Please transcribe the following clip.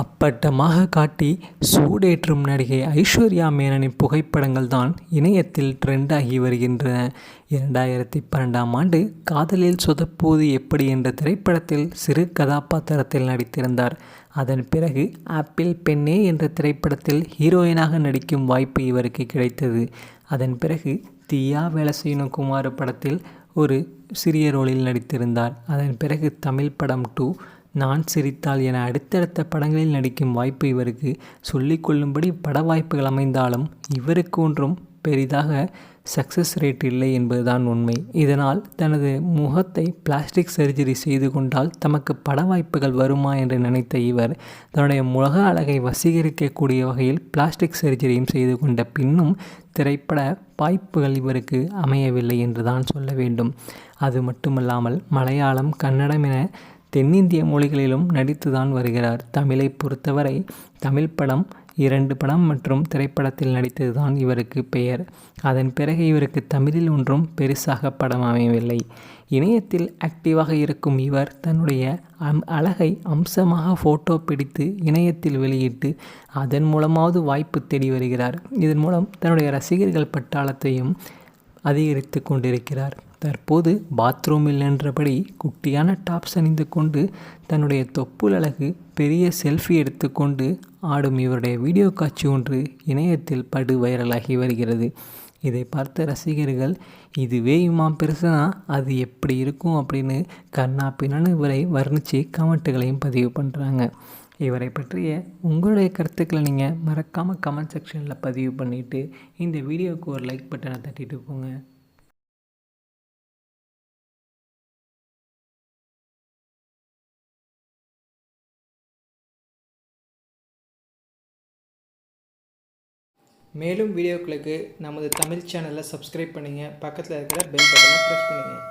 அப்பட்டமாக காட்டி சூடேற்றும் நடிகை ஐஸ்வர்யா மேனனின் புகைப்படங்கள் தான் இணையத்தில் ட்ரெண்டாகி வருகின்றன. இரண்டாயிரத்தி பன்னெண்டாம் ஆண்டு காதலில் சொதப்புவது எப்படி என்ற திரைப்படத்தில் சிறு கதாபாத்திரத்தில் நடித்திருந்தார். அதன் பிறகு ஆப்பிள் பெண்ணே என்ற திரைப்படத்தில் ஹீரோயினாக நடிக்கும் வாய்ப்பு இவருக்கு கிடைத்தது. அதன் பிறகு தியா வேலை செய்யணும் குமார் படத்தில் ஒரு சிறிய ரோலில் நடித்திருந்தார். அதன் பிறகு தமிழ் படம் டூ நான் சிரித்தால் என அடுத்தடுத்த படங்களில் நடிக்கும் வாய்ப்பு இவருக்கு. சொல்லிக்கொள்ளும்படி பட வாய்ப்புகள் அமைந்தாலும் இவருக்கு ஒன்றும் பெரிதாக சக்ஸஸ் ரேட் இல்லை என்பதுதான் உண்மை. இதனால் தனது முகத்தை பிளாஸ்டிக் சர்ஜரி செய்து கொண்டால் தமக்கு பட வாய்ப்புகள் வருமா என்று நினைத்த இவர் தன்னுடைய முக அழகை வசீகரிக்கக்கூடிய வகையில் பிளாஸ்டிக் சர்ஜரியும் செய்து கொண்ட பின்னும் திரைப்பட வாய்ப்புகள் இவருக்கு அமையவில்லை என்று தான் சொல்ல வேண்டும். அது மட்டுமல்லாமல் மலையாளம் கன்னடம் என தென்னிந்திய மொழிகளிலும் நடித்துதான் வருகிறார். தமிழை பொறுத்தவரை தமிழ் படம் இரண்டு படம் மற்றும் திரைப்படத்தில் நடித்ததுதான் இவருக்கு பெயர். அதன் பிறகு இவருக்கு தமிழில் ஒன்றும் பெருசாக படம் அமையவில்லை. இணையத்தில் ஆக்டிவாக இருக்கும் இவர் தன்னுடைய அம் அழகை அம்சமாக ஃபோட்டோ பிடித்து இணையத்தில் வெளியிட்டு அதன் மூலமாவது வாய்ப்பு தேடி வருகிறார். இதன் மூலம் தன்னுடைய ரசிகர்கள் பட்டாளத்தையும் அதிகரித்து கொண்டிருக்கிறார். தற்போது பாத்ரூமில் நின்றபடி குட்டியான டாப்ஸ் அணிந்து கொண்டு தன்னுடைய தொப்புள் அழகு பெரிய செல்ஃபி எடுத்துக்கொண்டு ஆடும் இவருடைய வீடியோ காட்சி ஒன்று இணையத்தில் படு வைரலாகி வருகிறது. இதை பார்த்த ரசிகர்கள் இதுவே இமாம் பெருசுனா? அது எப்படி இருக்கும்? அப்படின்னு கண்ணா பின்னான்னு இவரை வர்ணித்து கமெண்ட்டுகளையும் பதிவு பண்ணுறாங்க இவரை பற்றிய உங்களுடைய கருத்துக்களை நீங்கள் மறக்காமல் கமெண்ட் செக்ஷனில் பதிவு பண்ணிவிட்டு இந்த வீடியோவுக்கு ஒரு லைக் பட்டனை தட்டிட்டு போங்க. மேலும் வீடியோக்களுக்கு நமது தமிழ் சேனலை சப்ஸ்கிரைப் பண்ணுங்கள் பக்கத்தில் இருக்கிற பெல் பட்டனை ப்ரெஸ் பண்ணுங்கள்